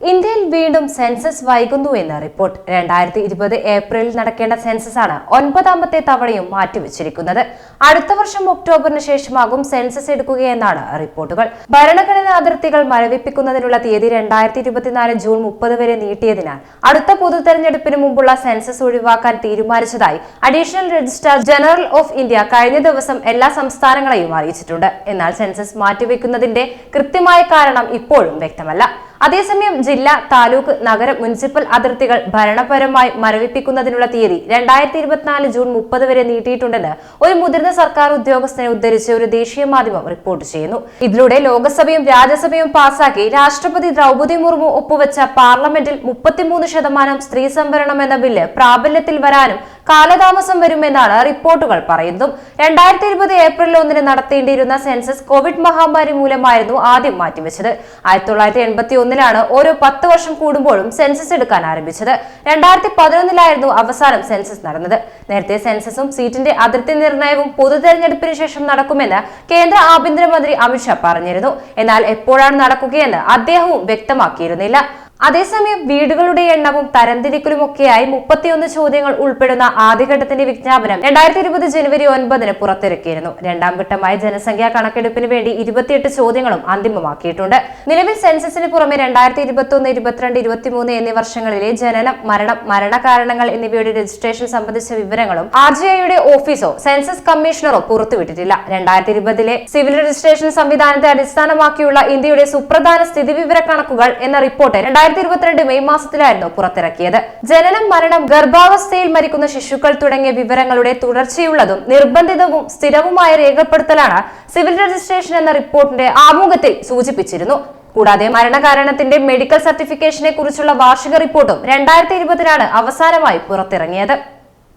ഇന്ത്യയിൽ വീണ്ടും സെൻസസ് വൈകുന്നു എന്ന റിപ്പോർട്ട്. രണ്ടായിരത്തി ഇരുപത് ഏപ്രിലിൽ നടക്കേണ്ട സെൻസസ് ആണ് ഒൻപതാമത്തെ തവണയും മാറ്റിവെച്ചിരിക്കുന്നത്. അടുത്ത വർഷം ഒക്ടോബറിന് ശേഷമാകും സെൻസസ് എടുക്കുകയെന്നാണ് റിപ്പോർട്ടുകൾ. ഭരണഘടനാ അതിർത്തികൾ മരവിപ്പിക്കുന്നതിനുള്ള തീയതി രണ്ടായിരത്തി ഇരുപത്തിനാല് ജൂൺ മുപ്പത് വരെ നീട്ടിയതിനാൽ അടുത്ത പൊതു തെരഞ്ഞെടുപ്പിന് മുമ്പുള്ള സെൻസസ് ഒഴിവാക്കാൻ തീരുമാനിച്ചതായി additional registrar general of India കഴിഞ്ഞ ദിവസം എല്ലാ സംസ്ഥാനങ്ങളെയും അറിയിച്ചിട്ടുണ്ട്. എന്നാൽ സെൻസസ് മാറ്റിവെക്കുന്നതിന്റെ കൃത്യമായ കാരണം ഇപ്പോഴും വ്യക്തമല്ല. അതേസമയം ജില്ല താലൂക്ക് നഗര മുനിസിപ്പൽ അതിർത്തികൾ ഭരണപരമായി മരവിപ്പിക്കുന്നതിനുള്ള തീയതി രണ്ടായിരത്തി ഇരുപത്തിനാല് ജൂൺ മുപ്പത് വരെ നീട്ടിയിട്ടുണ്ടെന്ന് ഒരു മുതിർന്ന സർക്കാർ ഉദ്യോഗസ്ഥനെ ഉദ്ധരിച്ച് ഒരു ദേശീയ മാധ്യമം റിപ്പോർട്ട് ചെയ്യുന്നു. ഇതിലൂടെ ലോക്സഭയും രാജ്യസഭയും പാസാക്കി രാഷ്ട്രപതി ദ്രൗപദി മുർമു ഒപ്പുവെച്ച പാർലമെന്റിൽ മുപ്പത്തിമൂന്ന് ശതമാനം സ്ത്രീ സംവരണം എന്ന ബില്ല് പ്രാബല്യത്തിൽ വരാനും കാലതാമസം വരുമെന്നാണ് റിപ്പോർട്ടുകൾ പറയുന്നത്. രണ്ടായിരത്തി ഇരുപത് ഏപ്രിൽ ഒന്നിന് നടത്തേണ്ടിയിരുന്ന സെൻസസ് കോവിഡ് മഹാമാരി മൂലമായിരുന്നു ആദ്യം മാറ്റിവെച്ചത്. ആയിരത്തി തൊള്ളായിരത്തി എൺപത്തി ഒന്നിലാണ് ഓരോ പത്ത് വർഷം കൂടുമ്പോഴും സെൻസസ് എടുക്കാൻ ആരംഭിച്ചത്. രണ്ടായിരത്തി പതിനൊന്നിലായിരുന്നു അവസാനം സെൻസസ് നടന്നത്. നേരത്തെ സെൻസസും സീറ്റിന്റെ അതിർത്തി നിർണയവും പൊതു തെരഞ്ഞെടുപ്പിന് ശേഷം നടക്കുമെന്ന് കേന്ദ്ര ആഭ്യന്തരമന്ത്രി അമിത്ഷാ പറഞ്ഞിരുന്നു. എന്നാൽ എപ്പോഴാണ് നടക്കുകയെന്ന് അദ്ദേഹവും വ്യക്തമാക്കിയിരുന്നില്ല. അതേസമയം വീടുകളുടെ എണ്ണവും തരംതിരിക്കലുമൊക്കെയായി മുപ്പത്തിയൊന്ന് ചോദ്യങ്ങൾ ഉൾപ്പെടുന്ന ആദ്യഘട്ടത്തിന്റെ വിജ്ഞാപനം രണ്ടായിരത്തി ഇരുപത് ജനുവരി ഒൻപതിന് പുറത്തിറക്കിയിരുന്നു. രണ്ടാം ഘട്ടമായ ജനസംഖ്യാ കണക്കെടുപ്പിന് വേണ്ടി ഇരുപത്തിയെട്ട് ചോദ്യങ്ങളും അന്തിമമാക്കിയിട്ടുണ്ട്. നിലവിൽ സെൻസസിന് പുറമെ രണ്ടായിരത്തി ഇരുപത്തി ഒന്ന് ഇരുപത്തിരണ്ട് ഇരുപത്തിമൂന്ന് എന്നീ വർഷങ്ങളിലെ ജനനം മരണം മരണകാരണങ്ങൾ എന്നിവയുടെ രജിസ്ട്രേഷൻ സംബന്ധിച്ച വിവരങ്ങളും ആർ ജി ഐയുടെ ഓഫീസോ സെൻസസ് കമ്മീഷണറോ പുറത്തുവിട്ടിട്ടില്ല. രണ്ടായിരത്തി ഇരുപതിലെ സിവിൽ രജിസ്ട്രേഷൻ സംവിധാനത്തെ അടിസ്ഥാനമാക്കിയുള്ള ഇന്ത്യയുടെ സുപ്രധാന സ്ഥിതിവിവര കണക്കുകൾ എന്ന റിപ്പോർട്ട് രണ്ടായിരത്തി ഇരുപത്തിരണ്ട് മെയ് മാസത്തിലായിരുന്നു പുറത്തിറക്കിയത്. ജനനം മരണം ഗർഭാവസ്ഥയിൽ മരിക്കുന്ന ശിശുക്കൾ തുടങ്ങിയ വിവരങ്ങളുടെ തുടർച്ചയുള്ളതും നിർബന്ധിതവും സ്ഥിരവുമായ രേഖപ്പെടുത്തലാണ് സിവിൽ രജിസ്ട്രേഷൻ എന്ന റിപ്പോർട്ടിന്റെ ആമുഖത്തിൽ സൂചിപ്പിച്ചിരുന്നു. കൂടാതെ മരണകാരണത്തിന്റെ മെഡിക്കൽ സർട്ടിഫിക്കേഷനെ കുറിച്ചുള്ള വാർഷിക റിപ്പോർട്ടും രണ്ടായിരത്തി ഇരുപതിലാണ് അവസാനമായി പുറത്തിറങ്ങിയത്.